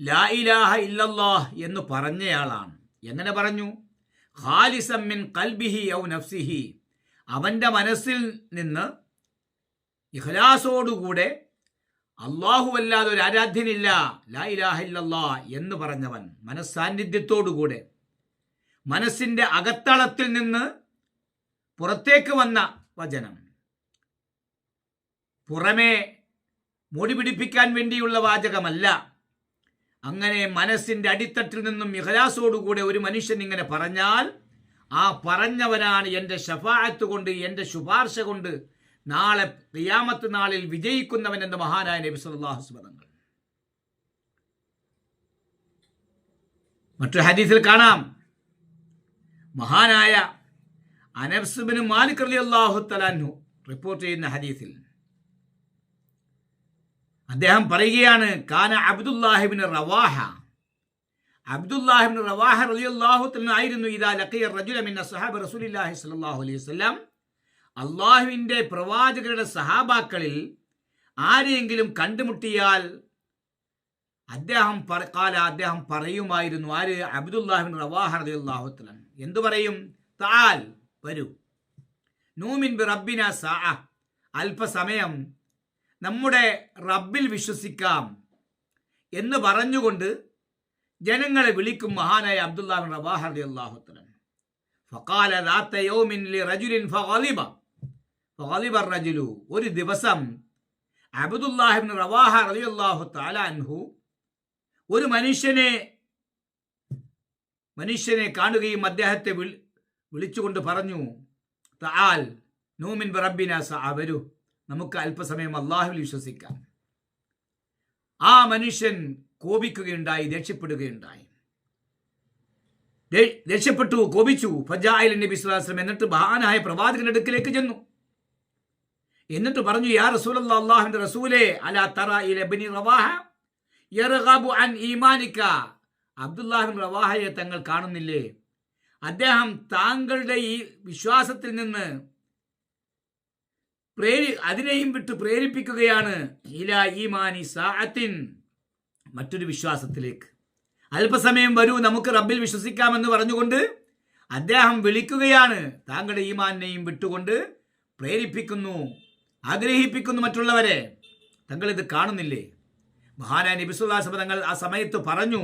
ലാ ഇലാഹ ഇല്ലല്ലാഹ് എന്ന് പറഞ്ഞയാളാണ്. എങ്ങനെ പറഞ്ഞു? ഖാലിസമ്മിൻ മിൻ കൽബിഹി ഔ നഫ്സിഹി. അവന്റെ മനസ്സിൽ നിന്ന് ഇഖ്ലാസോടുകൂടെ അള്ളാഹു അല്ലാതെ ഒരു ആരാധ്യനില്ല ലാ ഇലാഹ ഇല്ലല്ലാ എന്ന് പറഞ്ഞവൻ മനസ്സാന്നിധ്യത്തോടുകൂടെ മനസ്സിന്റെ അകത്തളത്തിൽ നിന്ന് പുറത്തേക്ക് വന്ന വചനം. പുറമേ മൂടി പിടിപ്പിക്കാൻ വേണ്ടിയുള്ള വാചകമല്ല. അങ്ങനെ മനസ്സിന്റെ അടിത്തട്ടിൽ നിന്നും ഇഹലാസോടുകൂടെ ഒരു മനുഷ്യൻ ഇങ്ങനെ പറഞ്ഞാൽ ആ പറഞ്ഞവനാണ് എന്റെ ഷഫായത്ത് കൊണ്ട് എന്റെ ശുപാർശ കൊണ്ട് നാളെ റിയാമത്ത് നാളിൽ വിജയിക്കുന്നവൻ എന്ന മഹാനായ നബി അലൈഹി വസല്ലം മറ്റൊരു ഹദീസിൽ കാണാം. മഹാനായ അനബ്സുബിന് മാലിക് അലി അള്ളാഹു തലാൻഹു റിപ്പോർട്ട് ചെയ്യുന്ന ഹദീസിൽ അദ്ദേഹം പറയുകയാണ് കാന അബ്ദുല്ലാഹിബിൻ റവാഹ. അബ്ദുല്ലാഹിബിൻ റവാഹ റളിയല്ലാഹു തആല ആയിരുന്നു ഇദാ ലഖിയ റജുല മിൻ അസ്ഹാബ് റസൂലില്ലാഹി സ്വല്ലല്ലാഹു അലൈഹി വസല്ലം. അള്ളാഹുവിന്റെ പ്രവാചകരുടെ സഹാബാക്കളിൽ ആരെയെങ്കിലും കണ്ടുമുട്ടിയാൽ അദ്ദേഹം കാല അദ്ദേഹം പറയുമായിരുന്നു ആര്? അബ്ദുല്ലാഹിബിൻ റവാഹ റളിയല്ലാഹു തആല. എന്തു പറയും? താൽ വരൂ. നൂമിൻ ബി റബ്ബിന സാ അല്പസമയം നമ്മുടെ റബ്ബിൽ വിശ്വസിക്കാം എന്ന് പറഞ്ഞുകൊണ്ട് ജനങ്ങളെ വിളിക്കും മഹാനായ അബ്ദുല്ലാബിൻ റബാഹ അലി അള്ളാഹുത്തലൻ ഫക്കാല യോമിൻ ലി റജുലിൻ ഫലിബ ഫലിബ റജുലു. ഒരു ദിവസം അബ്ദുല്ലാഹിബിൻ റവാഹ അലി അള്ളാഹു താലാൻഹു ഒരു മനുഷ്യനെ മനുഷ്യനെ കാണുകയും അദ്ദേഹത്തെ വിളിച്ചുകൊണ്ട് പറഞ്ഞു താൽ നൂമിൻ റബ്ബിനാസ വരൂ. നമുക്ക് അല്പസമയം അള്ളാഹുവിൽ വിശ്വസിക്കാം. ആ മനുഷ്യൻ കോപിക്കുകയുണ്ടായി ദേഷ്യപ്പെടുകയുണ്ടായി രക്ഷപ്പെട്ടു കോപിച്ചു. ഫജായിൽ നബി സ്വലാസ്ലം എന്നിട്ട് മഹാനായ പ്രവാചകന്റെ അടുക്കിലേക്ക് ചെന്നു. എന്നിട്ട് പറഞ്ഞു യാ റസൂൽ അള്ളാഹുവിന്റെ റസൂലേ അലാ തറ യർഗബു അൻ ഈമാനിക്ക. അബ്ദുല്ലാഹിൻ റവാഹയെ തങ്ങൾ കാണുന്നില്ലേ? അദ്ദേഹം താങ്കളുടെ ഈ വിശ്വാസത്തിൽ നിന്ന് പ്രേരി അതിനെയും വിട്ട് പ്രേരിപ്പിക്കുകയാണ് സാഅത്തിൻ. മറ്റൊരു വിശ്വാസത്തിലേക്ക്. അല്പസമയം വരൂ നമുക്ക് റബ്ബിൽ വിശ്വസിക്കാമെന്ന് പറഞ്ഞുകൊണ്ട് അദ്ദേഹം വിളിക്കുകയാണ്. താങ്കളുടെ ഈമാനെയും വിട്ടുകൊണ്ട് പ്രേരിപ്പിക്കുന്നു ആഗ്രഹിപ്പിക്കുന്നു മറ്റുള്ളവരെ. തങ്ങൾ ഇത് കാണുന്നില്ലേ? മഹാനായ നബിസുല്ലാസഭ തങ്ങൾ ആ സമയത്ത് പറഞ്ഞു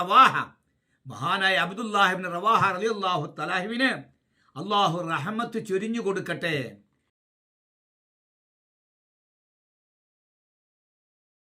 റവാഹ. മഹാനായ അബ്ദുല്ലാഹിബിൻ റവാഹ റളിയല്ലാഹു തലാഹുവിന് അള്ളാഹു റഹമത്ത് ചൊരിഞ്ഞു കൊടുക്കട്ടെ.